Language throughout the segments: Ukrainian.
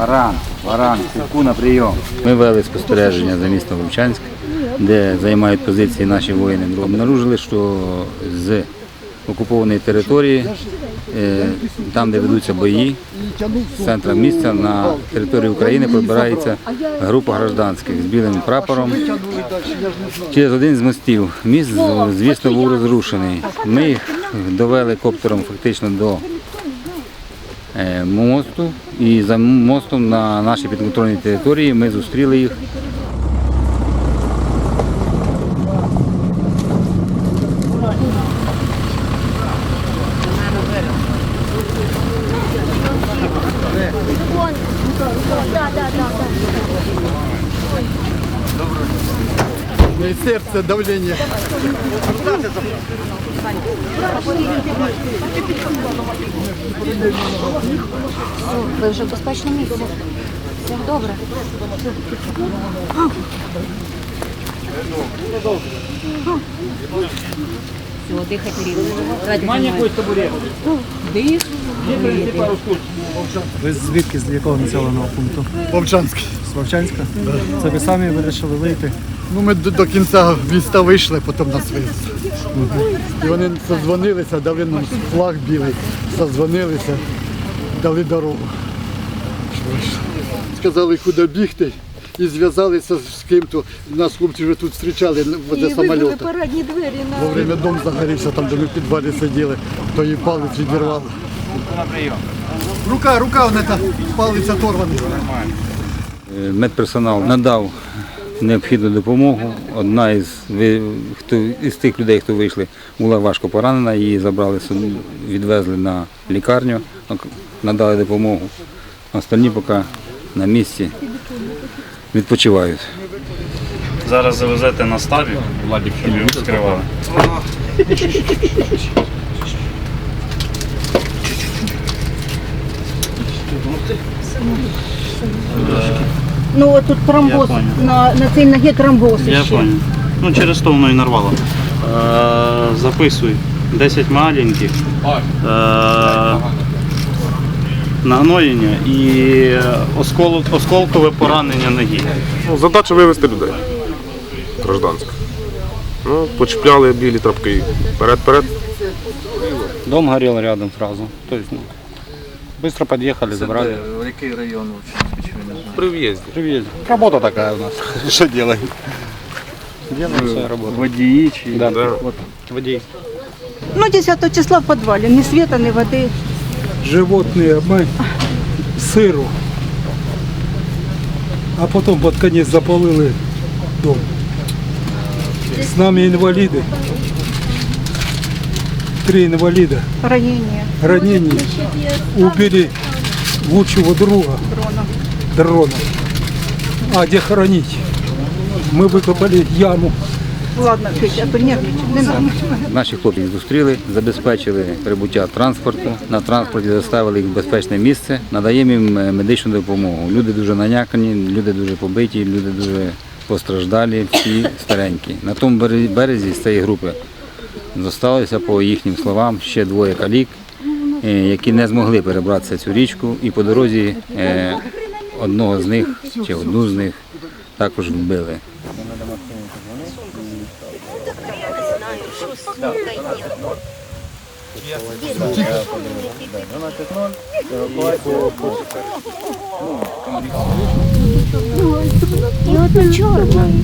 Варан, варан, сірку на прийом. Ми вели спостереження за містом Вовчанськ, де займають позиції наші воїни. Обнаружили, що з окупованої території, е, там, де ведуться бої, з центра місця на території України прибирається група гражданських з білим прапором. Через один з мостів. Міст, звісно, був розрушений. Ми їх довели коптером фактично до мосту. І за мостом на нашій підконтрольній території ми зустріли їх. Сердце, давление. Ви вже в безпечному місці. Все добре. Все, дихайте рівно. Давайте. Ви звідки з якого населеного пункту? Вовчанський. З Вовчанська? Це ви самі вирішили вийти? Ну, ми до, до кінця міста вийшли, потім нас вивезли. І вони созвонилися, дали нам флаг білий, созвонилися, дали дорогу. Сказали, куди бігти. І зв'язалися з ким-то. Нас хлопці вже тут зустрічали возле самоліта. парадні двері на Во время дом загорівся, там де ми в підвалі сиділи, то їй палець відірвало. Рука, рука, вона та палець оторваний. Е, Медперсонал надав необхідну допомогу. Одна із, ви- хто, із тих людей, хто вийшли, була важко поранена, її забрали, відвезли на лікарню, надали допомогу. Остальні поки на місці відпочивають. Зараз завезете на стабі, щоб його скривали. ну от тут тромбоз Я понял. на, на цій ногі тромбоз Я ще. понял. Ну через то воно і нарвало. Е, записуй 10 маленьких. Е, нагноєння і оскол, осколкове поранення ноги. Ну, задача вивезти людей. Гражданська. Ну, почіпляли білі трапки. Вперед-вперед. Дом горел рядом сразу. То есть, ну, быстро подъехали, забрали. При в'їзді. Привезли. Работа такая у нас. Что делаем? Делаем свою работу. Водії чи Да, Да. вот водей. Ну, 10 числа в підвалі, ні світа, ні води. Животные мы сыру. А потом под конец запалили дом. С нами инвалиды. Три инвалида. Ранення. Ранения. Убили лучшего друга. Дрона. А где хоронить? Мы выкопали яму. Ладно, Петя, а то нервничай, не надо. Наші хлопці їх зустріли, забезпечили прибуття транспорту. На транспорті доставили їх в безпечне місце, надаємо їм е, медичну допомогу. Люди дуже налякані, люди дуже побиті, люди дуже постраждалі, всі старенькі. На тому березі з цієї групи зосталося, по їхнім словам, ще двоє калік, які не змогли перебратися цю річку, і по дорозі е, одного з них чи одну з них також вбили. І от чорний.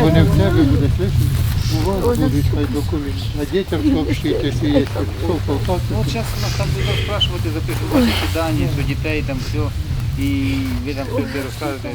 Вони в тебе буде а дітям сообщити, якщо є хто Полтавці. Ну, зараз нас там будуть спрашувати, записувати ваші дані, що дітей там все, і ви там все розкажете.